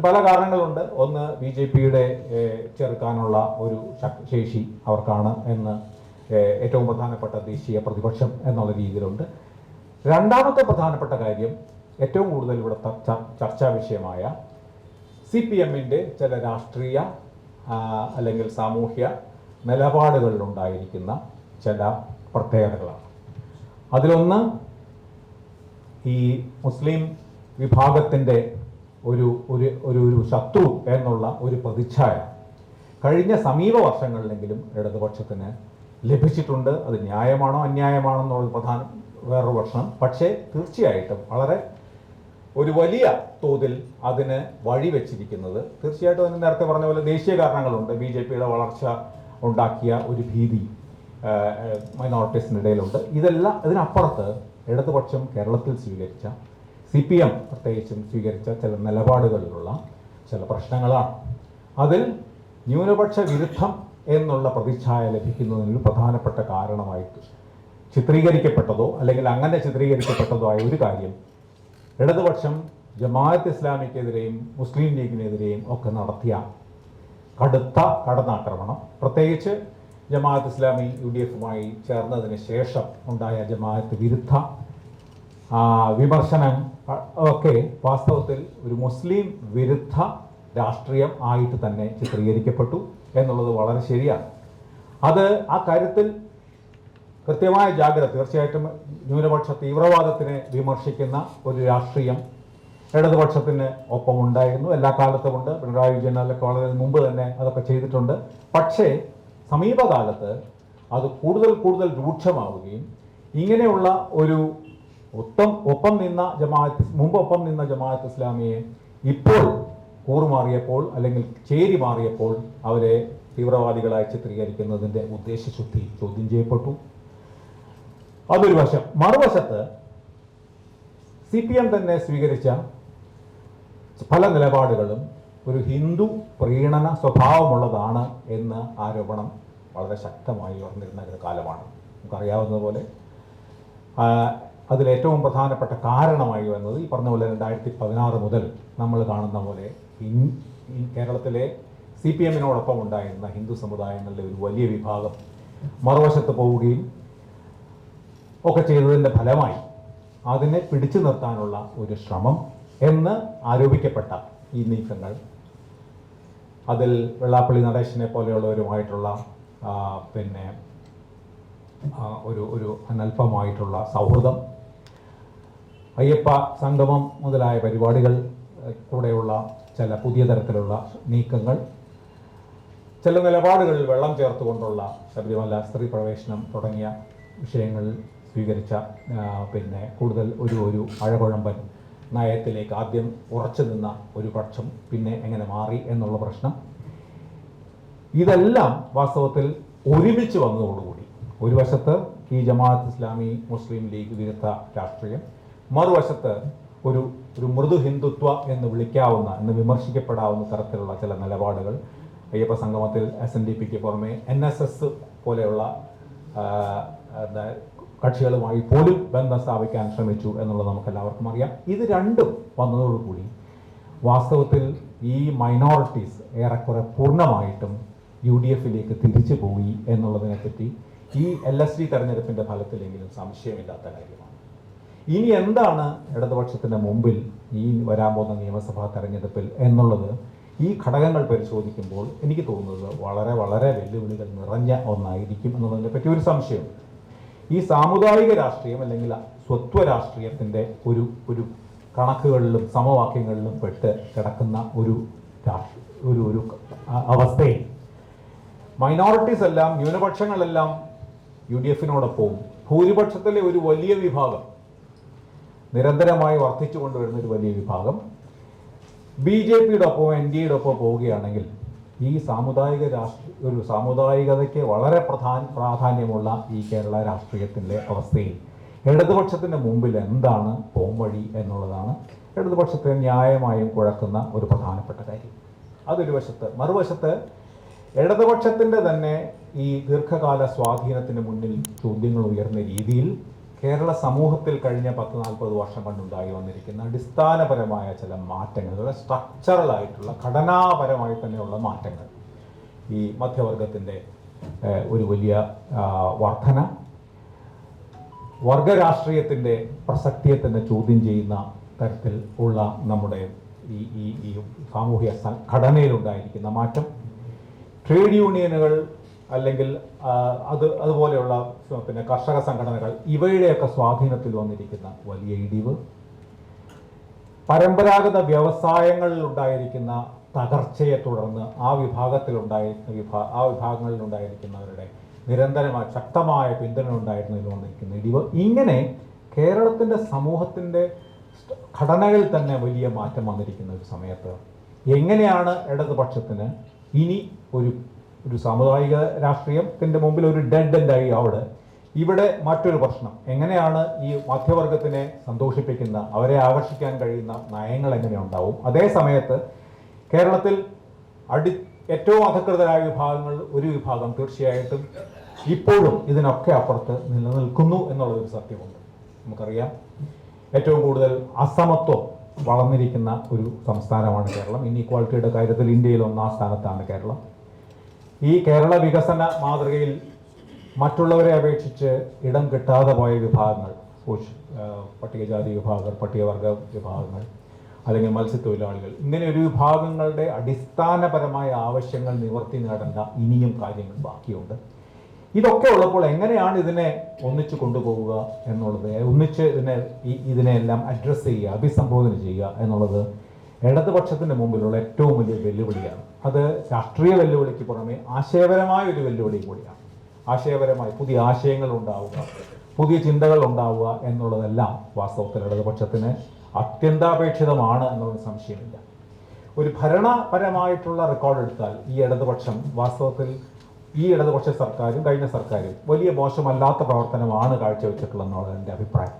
പല കാരണങ്ങളുണ്ട്. ഒന്ന് ബി ജെ പിയുടെ ചെറുക്കാനുള്ള ഒരു ശേഷി അവർക്കാണ് എന്ന് ഏറ്റവും പ്രധാനപ്പെട്ട ദേശീയ പ്രതിപക്ഷം എന്നുള്ള രീതിയിലുണ്ട്. രണ്ടാമത്തെ പ്രധാനപ്പെട്ട കാര്യം ഏറ്റവും കൂടുതൽ ഇവിടെ ചർച്ചാ വിഷയമായ സി പി എമ്മിന്റെ ചില രാഷ്ട്രീയ അല്ലെങ്കിൽ സാമൂഹ്യ നിലപാടുകളിലുണ്ടായിരിക്കുന്ന ചില പ്രത്യേകതകളാണ്. അതിലൊന്ന് ഈ മുസ്ലിം വിഭാഗത്തിന്റെ ഒരു ഒരു ഒരു ശത്രു എന്നുള്ള ഒരു പ്രതിച്ഛായ കഴിഞ്ഞ സമീപ വർഷങ്ങളിലെങ്കിലും ഇടതുപക്ഷത്തിന് ലഭിച്ചിട്ടുണ്ട്. അത് ന്യായമാണോ അന്യായമാണോ എന്നുള്ള പ്രധാന വേറൊരു പ്രശ്നം. പക്ഷേ തീർച്ചയായിട്ടും വളരെ ഒരു വലിയ തോതിൽ അതിന് വഴിവെച്ചിരിക്കുന്നത് തീർച്ചയായിട്ടും അതിന് നേരത്തെ പറഞ്ഞ പോലെ ദേശീയ കാരണങ്ങളുണ്ട്. ബി ജെ പിയുടെ വളർച്ച ഉണ്ടാക്കിയ ഒരു ഭീതി മൈനോറിറ്റീസിനിടയിലുണ്ട് ഇതെല്ലാം ഇതിനപ്പുറത്ത് ഇടതുപക്ഷം കേരളത്തിൽ സ്വീകരിച്ച സി പി എം പ്രത്യേകിച്ചും സ്വീകരിച്ച ചില നിലപാടുകളിലുള്ള ചില പ്രശ്നങ്ങളാണ്. അതിൽ ന്യൂനപക്ഷ വിരുദ്ധം എന്നുള്ള പ്രതിച്ഛായ ലഭിക്കുന്നതിന് പ്രധാനപ്പെട്ട കാരണമായിട്ട് ചിത്രീകരിക്കപ്പെട്ടതോ അല്ലെങ്കിൽ അങ്ങനെ ചിത്രീകരിക്കപ്പെട്ടതോ ആയ ഒരു കാര്യം ഇടതുപക്ഷം ജമാഅത്ത് ഇസ്ലാമിക്കെതിരെയും മുസ്ലിം ലീഗിനെതിരെയും ഒക്കെ നടത്തിയ കടുത്ത കടന്നാക്രമണം. പ്രത്യേകിച്ച് ജമാഅത്ത് ഇസ്ലാമി യു ഡി എഫുമായി ചേർന്നതിന് ശേഷം ഉണ്ടായ ജമാഅത്ത് വിരുദ്ധ വിമർശനം ഒക്കെ വാസ്തവത്തിൽ ഒരു മുസ്ലിം വിരുദ്ധ രാഷ്ട്രീയം ആയിട്ട് തന്നെ ചിത്രീകരിക്കപ്പെട്ടു എന്നുള്ളത് വളരെ ശരിയാണ്. അത് ആ കാര്യത്തിൽ കൃത്യമായ ജാഗ്രത തീർച്ചയായിട്ടും ന്യൂനപക്ഷ തീവ്രവാദത്തിനെ വിമർശിക്കുന്ന ഒരു രാഷ്ട്രീയം ഇടതുപക്ഷത്തിന് ഒപ്പം ഉണ്ടായിരുന്നു എല്ലാ കാലത്തും ഉണ്ട്. പിണറായി വിജയൻ അതൊക്കെ വളരെ മുമ്പ് തന്നെ അതൊക്കെ ചെയ്തിട്ടുണ്ട്. പക്ഷേ സമീപകാലത്ത് അത് കൂടുതൽ കൂടുതൽ രൂക്ഷമാവുകയും ഇങ്ങനെയുള്ള ഒരു ഒപ്പം ഒപ്പം നിന്ന ജമാഅത്ത് മുമ്പ് ഒപ്പം നിന്ന ജമാഅത്ത് ഇസ്ലാമിയെ ഇപ്പോൾ കൂറുമാറിയപ്പോൾ അല്ലെങ്കിൽ ചേരി മാറിയപ്പോൾ അവരെ തീവ്രവാദികളായി ചിത്രീകരിക്കുന്നതിന്റെ ഉദ്ദേശശുദ്ധി ചോദ്യം ചെയ്യപ്പെട്ടു. അതൊരു വശം. മറുവശത്ത് സി പി എം തന്നെ സ്വീകരിച്ച പല നിലപാടുകളും ഒരു ഹിന്ദു പ്രീണന സ്വഭാവമുള്ളതാണ് എന്ന ആരോപണം വളരെ ശക്തമായി ഉയർന്നിരുന്ന ഒരു കാലമാണ്. നമുക്കറിയാവുന്നതുപോലെ അതിലേറ്റവും പ്രധാനപ്പെട്ട കാരണമായി വന്നത് ഈ പറഞ്ഞ പോലെ രണ്ടായിരത്തി പതിനാറ് മുതൽ നമ്മൾ കാണുന്ന പോലെ കേരളത്തിലെ സി പി എമ്മിനോടൊപ്പം ഉണ്ടായിരുന്ന ഹിന്ദു സമുദായങ്ങളിലെ ഒരു വലിയ വിഭാഗം മറുവശത്ത് പോവുകയും ഒക്കെ ചെയ്തതിന്റെ ഫലമായി അതിനെ പിടിച്ചു നിർത്താനുള്ള ഒരു ശ്രമം എന്ന് ആരോപിക്കപ്പെട്ട ഈ നീക്കങ്ങൾ. അതിൽ വെള്ളാപ്പള്ളി നടേശനെ പോലെയുള്ളവരുമായിട്ടുള്ള പിന്നെ ഒരു ഒരു അനൽപമായിട്ടുള്ള സൗഹൃദം അയ്യപ്പ സംഗമം മുതലായ പരിപാടികൾ കൂടെയുള്ള ചില പുതിയ തരത്തിലുള്ള നീക്കങ്ങൾ ചില നിലപാടുകളിൽ വെള്ളം ചേർത്തുകൊണ്ടുള്ള ശബരിമല സ്ത്രീ പ്രവേശനം തുടങ്ങിയ വിഷയങ്ങൾ സ്വീകരിച്ച പിന്നെ കൂടുതൽ ഒരു ഒരു അഴകുഴമ്പൻ നയത്തിലേക്ക് ആദ്യം ഉറച്ചു നിന്ന ഒരു പക്ഷം പിന്നെ എങ്ങനെ മാറി എന്നുള്ള പ്രശ്നം. ഇതെല്ലാം വാസ്തവത്തിൽ ഒരുമിച്ച് വന്നതോടുകൂടി. ഒരു വശത്ത് ഈ ജമാഅത്ത് ഇസ്ലാമി മുസ്ലിം ലീഗ് വിരുദ്ധ രാഷ്ട്രീയം മറുവശത്ത് ഒരു ഒരു മൃദു ഹിന്ദുത്വ എന്ന് വിളിക്കാവുന്ന എന്ന് വിമർശിക്കപ്പെടാവുന്ന തരത്തിലുള്ള ചില നിലപാടുകൾ അയ്യപ്പ സംഗമത്തിൽ എസ് എൻ ഡി പിക്ക് പുറമെ എൻ എസ് എസ് പോലെയുള്ള കക്ഷികളുമായി പോലും ബന്ധം സ്ഥാപിക്കാൻ ശ്രമിച്ചു എന്നുള്ളത് നമുക്കെല്ലാവർക്കും അറിയാം. ഇത് രണ്ടും വന്നതോടുകൂടി വാസ്തവത്തിൽ ഈ മൈനോറിറ്റീസ് ഏറെക്കുറെ പൂർണമായിട്ടും യു ഡി എഫിലേക്ക് തിരിച്ചു പോയി എന്നുള്ളതിനെപ്പറ്റി ഈ എൽ എസ് ഡി തെരഞ്ഞെടുപ്പിന്റെ ഫലത്തിലെങ്കിലും സംശയമില്ലാത്ത കാര്യമാണ്. ഇനി എന്താണ് ഇടതുപക്ഷത്തിന്റെ മുമ്പിൽ ഈ വരാൻ പോകുന്ന നിയമസഭാ തെരഞ്ഞെടുപ്പിൽ എന്നുള്ളത്? ഈ ഘടകങ്ങൾ പരിശോധിക്കുമ്പോൾ എനിക്ക് തോന്നുന്നത് വളരെ വളരെ വെല്ലുവിളികൾ നിറഞ്ഞ ഒന്നായിരിക്കും എന്നുള്ളതിനെ പറ്റി ഒരു സംശയം. ഈ സാമുദായിക രാഷ്ട്രീയം അല്ലെങ്കിൽ സ്വത്വ രാഷ്ട്രീയത്തിന്റെ ഒരു ഒരു കണക്കുകളിലും സമവാക്യങ്ങളിലും പെട്ട് കിടക്കുന്ന ഒരു ഒരു ഒരു അവസ്ഥയിൽ മൈനോറിറ്റീസ് എല്ലാം ന്യൂനപക്ഷങ്ങളെല്ലാം യു ഡി എഫിനോടൊപ്പവും ഭൂരിപക്ഷത്തിലെ ഒരു വലിയ വിഭാഗം നിരന്തരമായി വർദ്ധിച്ചു കൊണ്ടുവരുന്ന ഒരു വലിയ വിഭാഗം. ബി ജെ പിയുടെ ഒപ്പം എൻ ഡി എയുടെ ഒപ്പം പോവുകയാണെങ്കിൽ ഈ സാമുദായിക രാഷ്ട്രീയ ഒരു സാമുദായികതയ്ക്ക് വളരെ പ്രധാന പ്രാധാന്യമുള്ള ഈ കേരള രാഷ്ട്രീയത്തിന്റെ അവസ്ഥയിൽ ഇടതുപക്ഷത്തിന്റെ മുമ്പിൽ എന്താണ് പോംവഴി എന്നുള്ളതാണ് ഇടതുപക്ഷത്തെ ന്യായമായും കുഴക്കുന്ന ഒരു പ്രധാനപ്പെട്ട കാര്യം. അതൊരു വശത്ത്. മറുവശത്ത് ഇടതുപക്ഷത്തിന്റെ തന്നെ ഈ ദീർഘകാല സ്വാധീനത്തിന് മുന്നിൽ ചോദ്യങ്ങൾ ഉയർന്ന രീതിയിൽ കേരള സമൂഹത്തിൽ കഴിഞ്ഞ പത്ത് നാൽപ്പത് വർഷം കൊണ്ടുണ്ടായി വന്നിരിക്കുന്ന അടിസ്ഥാനപരമായ ചില മാറ്റങ്ങൾ സ്ട്രക്ചറലായിട്ടുള്ള ഘടനാപരമായി തന്നെയുള്ള മാറ്റങ്ങൾ. ഈ മധ്യവർഗത്തിന്റെ ഒരു വലിയ വർധന വർഗരാഷ്ട്രീയത്തിന്റെ പ്രസക്തിയെ തന്നെ ചോദ്യം ചെയ്യുന്ന തരത്തിൽ ഉള്ള നമ്മുടെ ഈ ഈ ഈ സാമൂഹ്യ സ- ഘടനയിലുണ്ടായിരിക്കുന്ന മാറ്റം. ട്രേഡ് യൂണിയനുകൾ അല്ലെങ്കിൽ അത് അതുപോലെയുള്ള പിന്നെ കർഷക സംഘടനകൾ ഇവയുടെയൊക്കെ സ്വാധീനത്തിൽ വന്നിരിക്കുന്ന വലിയ ഇടിവ് പരമ്പരാഗത വ്യവസായങ്ങളിൽ ഉണ്ടായിരിക്കുന്ന തകർച്ചയെ തുടർന്ന് ആ വിഭാഗത്തിലുണ്ടായി വിഭാ ആ വിഭാഗങ്ങളിൽ ഉണ്ടായിരിക്കുന്നവരുടെ നിരന്തരമായ ശക്തമായ പിന്തുണ ഉണ്ടായിരുന്നതിൽ വന്നിരിക്കുന്ന ഇടിവ്. ഇങ്ങനെ കേരളത്തിന്റെ സമൂഹത്തിന്റെ ഘടനയിൽ തന്നെ വലിയ മാറ്റം വന്നിരിക്കുന്ന ഒരു സമയത്ത് എങ്ങനെയാണ് ഇടതുപക്ഷത്തിന് ഇനി ഒരു ഒരു സാമുദായിക രാഷ്ട്രീയത്തിന്റെ മുമ്പിൽ ഒരു ഡെഡ് എൻഡ് ആയി അവിടെ. ഇവിടെ മറ്റൊരു പ്രശ്നം. എങ്ങനെയാണ് ഈ മധ്യവർഗത്തിനെ സന്തോഷിപ്പിക്കുന്ന അവരെ ആകർഷിക്കാൻ കഴിയുന്ന നയങ്ങൾ എങ്ങനെ ഉണ്ടാവും? അതേ സമയത്ത് കേരളത്തിൽ അടി ഏറ്റവും അധികൃതരായ വിഭാഗങ്ങൾ ഒരു വിഭാഗം തീർച്ചയായിട്ടും ഇപ്പോഴും ഇതിനൊക്കെ അപ്പുറത്ത് നിലനിൽക്കുന്നു എന്നുള്ളൊരു സത്യമുണ്ട്. നമുക്കറിയാം. ഏറ്റവും കൂടുതൽ അസമത്വം വളർന്നിരിക്കുന്ന ഒരു സംസ്ഥാനമാണ് കേരളം. ഇൻഈക്വാളിറ്റിയുടെ കാര്യത്തിൽ ഇന്ത്യയിൽ ഒന്നാം സ്ഥാനത്താണ് കേരളം. ഈ കേരള വികസന മാതൃകയിൽ മറ്റുള്ളവരെ അപേക്ഷിച്ച് ഇടം കിട്ടാതെ പോയ വിഭാഗങ്ങൾ പട്ടികജാതി വിഭാഗങ്ങൾ പട്ടികവർഗ വിഭാഗങ്ങൾ അല്ലെങ്കിൽ മത്സ്യത്തൊഴിലാളികൾ ഇങ്ങനെ ഒരു വിഭാഗങ്ങളുടെ അടിസ്ഥാനപരമായ ആവശ്യങ്ങൾ നിവർത്തി നേടേണ്ട ഇനിയും കാര്യങ്ങൾ ബാക്കിയുണ്ട്. ഇതൊക്കെ ഉള്ളപ്പോൾ എങ്ങനെയാണ് ഇതിനെ ഒന്നിച്ച് കൊണ്ടുപോവുക എന്നുള്ളത് ഒന്നിച്ച് ഇതിനെ ഇതിനെയെല്ലാം അഡ്രസ്സ് ചെയ്യുക അഭിസംബോധന ചെയ്യുക എന്നുള്ളത് ഇടതുപക്ഷത്തിന്റെ മുമ്പിലുള്ള ഏറ്റവും വലിയ വെല്ലുവിളിയാണ്. അത് രാഷ്ട്രീയ വെല്ലുവിളിക്ക് പുറമെ ആശയപരമായ ഒരു വെല്ലുവിളി കൂടിയാണ്. ആശയപരമായി പുതിയ ആശയങ്ങൾ ഉണ്ടാവുക പുതിയ ചിന്തകൾ ഉണ്ടാവുക എന്നുള്ളതെല്ലാം വാസ്തവത്തിൽ ഇടതുപക്ഷത്തിന് അത്യന്താപേക്ഷിതമാണ് എന്നുള്ള സംശയമില്ല. ഒരു ഭരണപരമായിട്ടുള്ള റെക്കോർഡ് എടുത്താൽ ഈ ഇടതുപക്ഷം വാസ്തവത്തിൽ ഈ ഇടതുപക്ഷ സർക്കാരും കഴിഞ്ഞ സർക്കാരും വലിയ മോശമല്ലാത്ത പ്രവർത്തനമാണ് കാഴ്ചവെച്ചിട്ടുള്ളതെന്നുള്ളത് എന്റെ അഭിപ്രായം.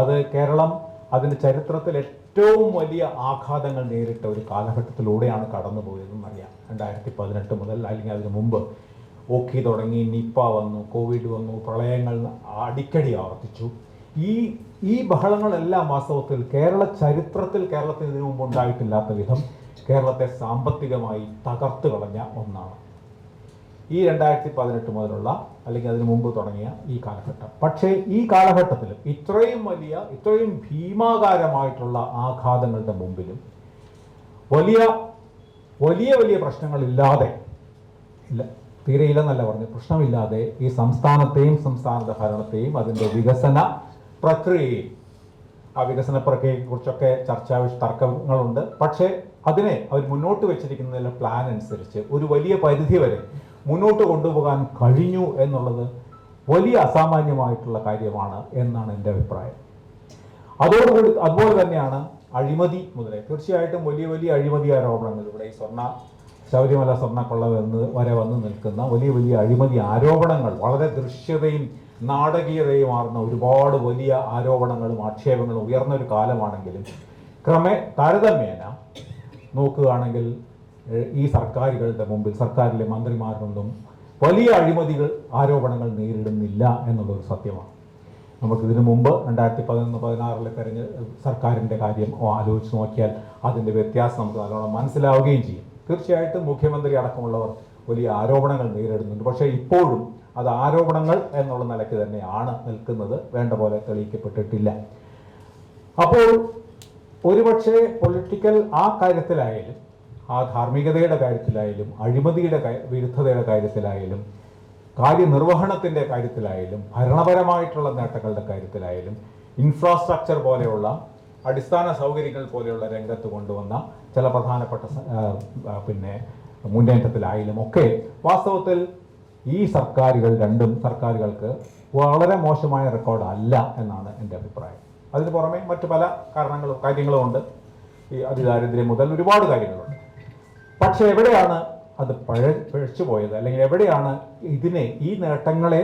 അത് കേരളം അതിന്റെ ചരിത്രത്തിൽ ഏറ്റവും വലിയ ആഘാതങ്ങൾ നേരിട്ട ഒരു കാലഘട്ടത്തിലൂടെയാണ് കടന്നുപോയതെന്ന് അറിയാം. രണ്ടായിരത്തി പതിനെട്ട് മുതൽ അല്ലെങ്കിൽ അതിന് മുമ്പ് ഓക്കി തുടങ്ങി നിപ്പ വന്നു കോവിഡ് വന്നു പ്രളയങ്ങൾ അടിക്കടി ആവർത്തിച്ചു. ഈ ഈ ബഹളങ്ങളെല്ലാം വാസ്തവത്തിൽ കേരള ചരിത്രത്തിൽ കേരളത്തിന് ഇതിനു മുമ്പ് ഉണ്ടായിട്ടില്ലാത്ത വിധം കേരളത്തെ സാമ്പത്തികമായി തകർത്ത് കളഞ്ഞ ഒന്നാണ്. ഈ രണ്ടായിരത്തി പതിനെട്ട് മുതലുള്ള അല്ലെങ്കിൽ അതിനു മുമ്പ് തുടങ്ങിയ ഈ കാലഘട്ടം. പക്ഷേ ഈ കാലഘട്ടത്തിൽ ഇത്രയും വലിയ ഇത്രയും ഭീമാകാരമായിട്ടുള്ള ആഘാതങ്ങളുടെ മുമ്പിലും വലിയ വലിയ വലിയ പ്രശ്നങ്ങളില്ലാതെ ഇല്ല തീരെ ഇല്ലെന്നല്ല പറഞ്ഞു പ്രശ്നമില്ലാതെ ഈ സംസ്ഥാനത്തെയും സംസ്ഥാനത്തെ ഭരണത്തെയും അതിന്റെ വികസന പ്രക്രിയയും ആ വികസന പ്രക്രിയയെക്കുറിച്ചൊക്കെ ചർച്ചാ തർക്കങ്ങളുണ്ട്. പക്ഷേ അതിനെ അവർ മുന്നോട്ട് വെച്ചിരിക്കുന്ന പ്ലാൻ അനുസരിച്ച് ഒരു വലിയ പരിധി വരെ മുന്നോട്ട് കൊണ്ടുപോകാൻ കഴിഞ്ഞു എന്നുള്ളത് വലിയ അസാമാന്യമായിട്ടുള്ള കാര്യമാണ് എന്നാണ് എന്റെ അഭിപ്രായം. അതോടുകൂടി അതുപോലെ തന്നെയാണ് അഴിമതി മുതലേ. തീർച്ചയായിട്ടും വലിയ വലിയ അഴിമതി ആരോപണങ്ങൾ ഇവിടെ ഈ സ്വർണ ശബരിമല സ്വർണക്കൊള്ള വന്ന് വരെ വന്ന് നിൽക്കുന്ന വലിയ വലിയ അഴിമതി ആരോപണങ്ങൾ വളരെ ദൃശ്യതയും നാടകീയതയും ആർന്ന ഒരുപാട് വലിയ ആരോപണങ്ങളും ആക്ഷേപങ്ങളും ഉയർന്ന ഒരു കാലമാണെങ്കിലും ക്രമേ താരതമ്യേന നോക്കുകയാണെങ്കിൽ ഈ സർക്കാരുകളുടെ മുമ്പിൽ സർക്കാരിലെ മന്ത്രിമാരൊന്നും വലിയ അഴിമതികൾ ആരോപണങ്ങൾ നേരിടുന്നില്ല എന്നുള്ളൊരു സത്യമാണ്. നമുക്ക് ഇതിനു മുമ്പ് രണ്ടായിരത്തി പതിനൊന്ന് പതിനാറിലെ തെരഞ്ഞ് സർക്കാരിന്റെ കാര്യം ആലോചിച്ച് നോക്കിയാൽ അതിന്റെ വ്യത്യാസം നമുക്ക് നല്ലോണം മനസ്സിലാവുകയും ചെയ്യും. തീർച്ചയായിട്ടും മുഖ്യമന്ത്രി അടക്കമുള്ളവർ വലിയ ആരോപണങ്ങൾ നേരിടുന്നുണ്ട്. പക്ഷേ ഇപ്പോഴും അത് ആരോപണങ്ങൾ എന്നുള്ള നിലയ്ക്ക് തന്നെയാണ് നിൽക്കുന്നത്. വേണ്ട പോലെ തെളിയിക്കപ്പെട്ടിട്ടില്ല. അപ്പോൾ ഒരുപക്ഷെ പൊളിറ്റിക്കൽ ആ കാര്യത്തിലായാലും ആ ധാർമ്മികതയുടെ കാര്യത്തിലായാലും അഴിമതിയുടെ വിരുദ്ധതയുടെ കാര്യത്തിലായാലും കാര്യനിർവഹണത്തിന്റെ കാര്യത്തിലായാലും ഭരണപരമായിട്ടുള്ള നേട്ടങ്ങളുടെ കാര്യത്തിലായാലും ഇൻഫ്രാസ്ട്രക്ചർ പോലെയുള്ള അടിസ്ഥാന സൗകര്യങ്ങൾ പോലെയുള്ള രംഗത്ത് കൊണ്ടുവന്ന ചില പ്രധാനപ്പെട്ട പിന്നെ മുന്നേറ്റത്തിലായാലും ഒക്കെ വാസ്തവത്തിൽ ഈ സർക്കാരുകൾ രണ്ടും സർക്കാരുകൾക്ക് വളരെ മോശമായ റെക്കോർഡ് അല്ല എന്നാണ് എന്റെ അഭിപ്രായം. അതിന് പുറമെ മറ്റു പല കാരണങ്ങളും കാര്യങ്ങളും ഉണ്ട്. ഈ അതിദാരിദ്ര്യം മുതൽ ഒരുപാട് കാര്യങ്ങളുണ്ട്. പക്ഷെ എവിടെയാണ് അത് പഴ പിഴച്ചു പോയത്? അല്ലെങ്കിൽ എവിടെയാണ് ഇതിനെ ഈ നേട്ടങ്ങളെ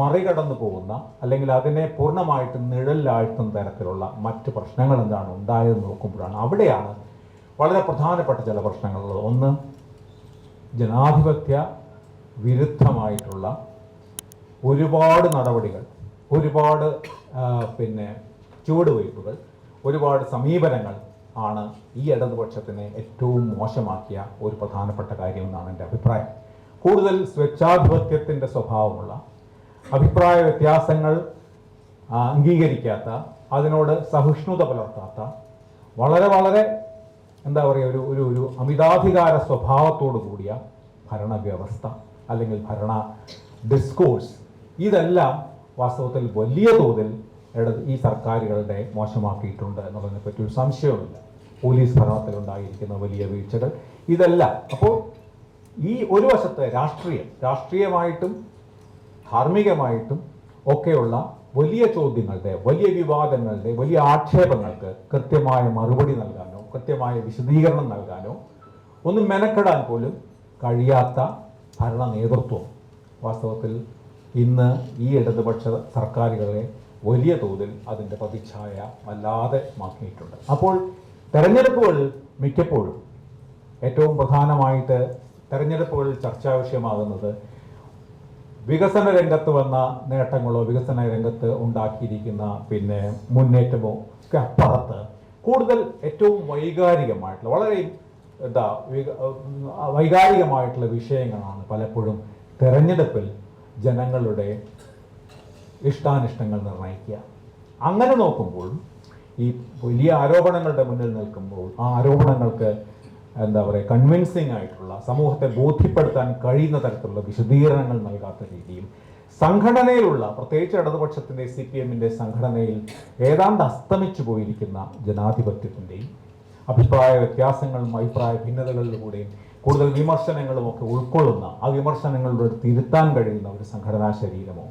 മറികടന്നു പോകുന്ന അല്ലെങ്കിൽ അതിനെ പൂർണമായിട്ട് നിഴലിലാഴ്ത്തുന്ന തരത്തിലുള്ള മറ്റ് പ്രശ്നങ്ങൾ എന്താണ് ഉണ്ടായതെന്ന് നോക്കുമ്പോഴാണ് അവിടെയാണ് വളരെ പ്രധാനപ്പെട്ട ചില പ്രശ്നങ്ങളുള്ളത്. ഒന്ന് ജനാധിപത്യ വിരുദ്ധമായിട്ടുള്ള ഒരുപാട് നടപടികൾ ഒരുപാട് പിന്നെ ചുവടുവയ്പ്പുകൾ ഒരുപാട് സമീപനങ്ങൾ ആണ് ഈ ഇടതുപക്ഷത്തിനെ ഏറ്റവും മോശമാക്കിയ ഒരു പ്രധാനപ്പെട്ട കാര്യമെന്നാണ് എന്റെ അഭിപ്രായം. കൂടുതൽ സ്വേച്ഛാധിപത്യത്തിന്റെ സ്വഭാവമുള്ള അഭിപ്രായ വ്യത്യാസങ്ങൾ അംഗീകരിക്കാത്ത അതിനോട് സഹിഷ്ണുത പുലർത്താത്ത വളരെ വളരെ എന്താ പറയുക ഒരു ഒരു ഒരു അമിതാധികാര സ്വഭാവത്തോടു കൂടിയ ഭരണവ്യവസ്ഥ അല്ലെങ്കിൽ ഭരണ ഡിസ്കോഴ്സ് ഇതെല്ലാം വാസ്തവത്തിൽ വലിയ തോതിൽ ഇടത് ഈ സർക്കാരുകളുടെ മോശമാക്കിയിട്ടുണ്ട് എന്നുള്ളതിനെ പറ്റി ഒരു സംശയവുമില്ല. പോലീസ് ഭരണത്തിലുണ്ടായിരിക്കുന്ന വലിയ വീഴ്ചകൾ ഇതെല്ലാം. അപ്പോൾ ഈ ഒരു വശത്ത് രാഷ്ട്രീയം രാഷ്ട്രീയമായിട്ടും ധാർമ്മികമായിട്ടും ഒക്കെയുള്ള വലിയ ചോദ്യങ്ങളുടെ വലിയ വിവാദങ്ങളുടെ വലിയ ആക്ഷേപങ്ങൾക്ക് കൃത്യമായ മറുപടി നൽകാനോ കൃത്യമായ വിശദീകരണം നൽകാനോ ഒന്നും മെനക്കെടാൻ പോലും കഴിയാത്ത ഭരണ നേതൃത്വം. വാസ്തവത്തിൽ ഇന്ന് ഈ ഇടതുപക്ഷ സർക്കാരുകളെ വലിയ തോതിൽ അതിന്റെ പ്രതിച്ഛായ വല്ലാതെ മാക്കിയിട്ടുണ്ട് അപ്പോൾ തെരഞ്ഞെടുപ്പുകളിൽ മിക്കപ്പോഴും ഏറ്റവും പ്രധാനമായിട്ട് തെരഞ്ഞെടുപ്പുകളിൽ ചർച്ചാ വിഷയമാകുന്നത് വികസന രംഗത്ത് വന്ന നേട്ടങ്ങളോ വികസന രംഗത്ത് ഉണ്ടാക്കിയിരിക്കുന്ന പിന്നെ മുന്നേറ്റമോ ഒക്കെ അപ്പുറത്ത് കൂടുതൽ ഏറ്റവും വൈകാരികമായിട്ടുള്ള വളരെ എന്താ വൈകാരികമായിട്ടുള്ള വിഷയങ്ങളാണ് പലപ്പോഴും തെരഞ്ഞെടുപ്പിൽ ജനങ്ങളുടെ ഇഷ്ടാനിഷ്ടങ്ങൾ നിർണയിക്കുക അങ്ങനെ നോക്കുമ്പോൾ ഈ വലിയ ആരോപണങ്ങളുടെ മുന്നിൽ നിൽക്കുമ്പോൾ ആ ആരോപണങ്ങൾക്ക് എന്താ പറയുക കൺവിൻസിങ് ആയിട്ടുള്ള സമൂഹത്തെ ബോധ്യപ്പെടുത്താൻ കഴിയുന്ന തരത്തിലുള്ള വിശദീകരണങ്ങൾ നൽകാത്ത രീതിയും സംഘടനയിലുള്ള പ്രത്യേകിച്ച് ഇടതുപക്ഷത്തിന്റെ സി പി എമ്മിന്റെ സംഘടനയിൽ ഏതാണ്ട് അസ്തമിച്ചു പോയിരിക്കുന്ന ജനാധിപത്യത്തിന്റെയും അഭിപ്രായ വ്യത്യാസങ്ങളും അഭിപ്രായ ഭിന്നതകളിലൂടെയും കൂടുതൽ വിമർശനങ്ങളും ഒക്കെ ഉൾക്കൊള്ളുന്ന ആ വിമർശനങ്ങളിലൂടെ തിരുത്താൻ കഴിയുന്ന ഒരു സംഘടനാ ശരീരമോ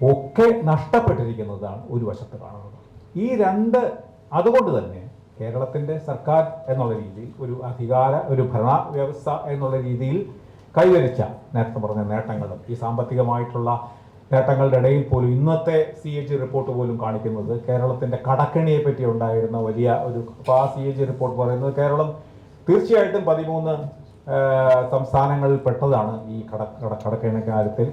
ഒക്കെ നഷ്ടപ്പെട്ടിരിക്കുന്നതാണ് ഒരു വശത്ത് കാണുന്നത്. ഈ രണ്ട് അതുകൊണ്ട് തന്നെ കേരളത്തിന്റെ സർക്കാർ എന്നുള്ള രീതിയിൽ ഒരു അധികാര ഒരു ഭരണ വ്യവസ്ഥ എന്നുള്ള രീതിയിൽ കൈവരിച്ച നേരത്തെ പറഞ്ഞ നേട്ടങ്ങളും ഈ സാമ്പത്തികമായിട്ടുള്ള നേട്ടങ്ങളുടെ ഇടയിൽ പോലും ഇന്നത്തെ സി എ ജി റിപ്പോർട്ട് പോലും കാണിക്കുന്നത് കേരളത്തിന്റെ കടക്കിണിയെ പറ്റി ഉണ്ടായിരുന്ന വലിയ ഒരു അപ്പോൾ ആ സി എ ജി റിപ്പോർട്ട് പറയുന്നത് കേരളം തീർച്ചയായിട്ടും പതിമൂന്ന് സംസ്ഥാനങ്ങളിൽ പെട്ടതാണ് ഈ കട കടക്കണ കാര്യത്തിൽ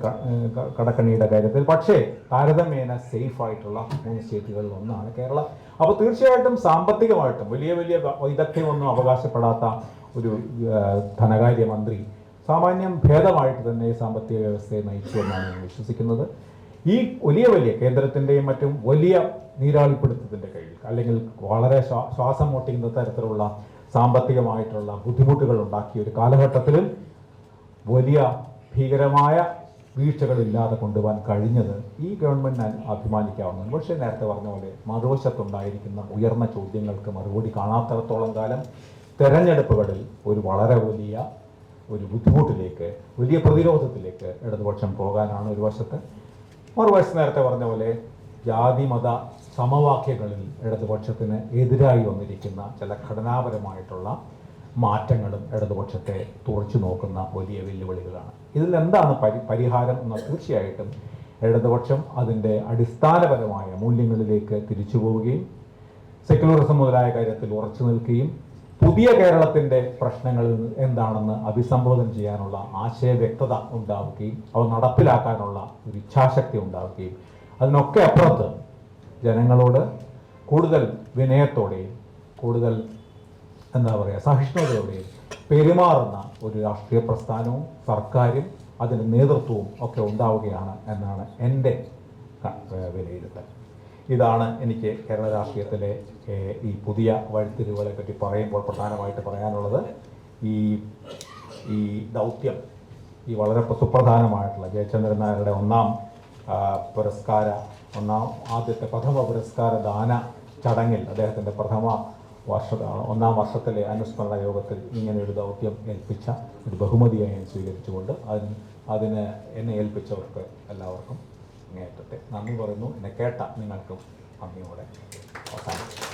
കടക്കണിയുടെ കാര്യത്തിൽ. പക്ഷേ താരതമ്യേന സേഫ് ആയിട്ടുള്ള മൂന്ന് സ്റ്റേറ്റുകളിൽ ഒന്നാണ് കേരളം. അപ്പോൾ തീർച്ചയായിട്ടും സാമ്പത്തികമായിട്ടും വലിയ വലിയ വൈദഗ്ധ്യമൊന്നും അവകാശപ്പെടാത്ത ഒരു ധനകാര്യ ധനകാര്യമന്ത്രി സാമാന്യം ഭേദമായിട്ട് തന്നെ സാമ്പത്തിക വ്യവസ്ഥയെ നയിച്ചു എന്നാണ് ഞാൻ വിശ്വസിക്കുന്നത്. ഈ വലിയ വലിയ കേന്ദ്രത്തിന്റെയും മറ്റും വലിയ നീരാളിപ്പിടുത്തത്തിന്റെ കയ്യിൽ അല്ലെങ്കിൽ വളരെ ശ്വാ- ശ്വാസം മുട്ടിക്കുന്ന തരത്തിലുള്ള സാമ്പത്തികമായിട്ടുള്ള ബുദ്ധിമുട്ടുകൾ ഉണ്ടാക്കിയ ഒരു കാലഘട്ടത്തിൽ വലിയ ഭീകരമായ വീഴ്ചകളില്ലാതെ കൊണ്ടുപോകാൻ കഴിഞ്ഞത് ഈ ഗവൺമെന്റിന് അഭിമാനിക്കാവുന്നതാണ്. പക്ഷേ നേരത്തെ പറഞ്ഞ പോലെ മറുവശത്തുണ്ടായിരിക്കുന്ന ഉയർന്ന ചോദ്യങ്ങൾക്ക് മറുപടി കാണാത്തടത്തോളം കാലം തെരഞ്ഞെടുപ്പുകളിൽ ഒരു വളരെ വലിയ ഒരു ബുദ്ധിമുട്ടിലേക്ക് വലിയ പ്രതിരോധത്തിലേക്ക് ഇടതുപക്ഷം പോകാനാണ് ഒരു വശത്ത്. മറുവശത്ത് നേരത്തെ പറഞ്ഞ പോലെ ജാതി മത സമവാക്യങ്ങളിൽ ഇടതുപക്ഷത്തിന് എതിരായി വന്നിരിക്കുന്ന ചില ഘടനാപരമായിട്ടുള്ള മാറ്റങ്ങളും ഇടതുപക്ഷത്തെ തുറച്ചു നോക്കുന്ന വലിയ വെല്ലുവിളികളാണ്. ഇതിൽ എന്താണ് പരി പരിഹാരം എന്ന തീർച്ചയായിട്ടും ഇടതുപക്ഷം അതിന്റെ അടിസ്ഥാനപരമായ മൂല്യങ്ങളിലേക്ക് തിരിച്ചു പോവുകയും സെക്യുലറിസം മുതലായ കാര്യത്തിൽ ഉറച്ചു നിൽക്കുകയും പുതിയ കേരളത്തിന്റെ പ്രശ്നങ്ങൾ എന്താണെന്ന് അഭിസംബോധന ചെയ്യാനുള്ള ആശയ വ്യക്തത ഉണ്ടാവുകയും അവ നടപ്പിലാക്കാനുള്ള ഒരു ഇച്ഛാശക്തി ഉണ്ടാവുകയും അതിനൊക്കെ അപ്പുറത്ത് ജനങ്ങളോട് കൂടുതൽ വിനയത്തോടെയും കൂടുതൽ എന്താ പറയുക സഹിഷ്ണുതയോടെയും പെരുമാറുന്ന ഒരു രാഷ്ട്രീയ പ്രസ്ഥാനവും സർക്കാരും അതിന് നേതൃത്വവും ഒക്കെ ഉണ്ടാവുകയാണ് എന്നാണ് എന്റെ വിലയിരുത്തൽ. ഇതാണ് എനിക്ക് കേരള രാഷ്ട്രീയത്തിലെ ഈ പുതിയ വഴിത്തിരിവുകളെ പറ്റി പറയുമ്പോൾ പ്രധാനമായിട്ട് പറയാനുള്ളത്. ഈ ഈ ദൗത്യം ഈ വളരെ സുപ്രധാനമായിട്ടുള്ള ജയചന്ദ്രൻ നായരുടെ ഒന്നാം പുരസ്കാര ഒന്നാം ആദ്യത്തെ പ്രഥമ പുരസ്കാര ദാന ചടങ്ങിൽ അദ്ദേഹത്തിന്റെ പ്രഥമ വർഷ ഒന്നാം വർഷത്തിലെ അനുസ്മരണ യോഗത്തിൽ ഇങ്ങനെ ഒരു ദൗത്യം ഏൽപ്പിച്ച ഒരു ബഹുമതിയായി ഞാൻ സ്വീകരിച്ചുകൊണ്ട് അതിന് അതിന് എന്നെ ഏൽപ്പിച്ചവർക്ക് എല്ലാവർക്കും അങ്ങേയറ്റത്തെ നന്ദി പറയുന്നു. എന്നെ കേട്ട നിങ്ങൾക്കും നന്ദിയോടെ അവസാനിച്ചു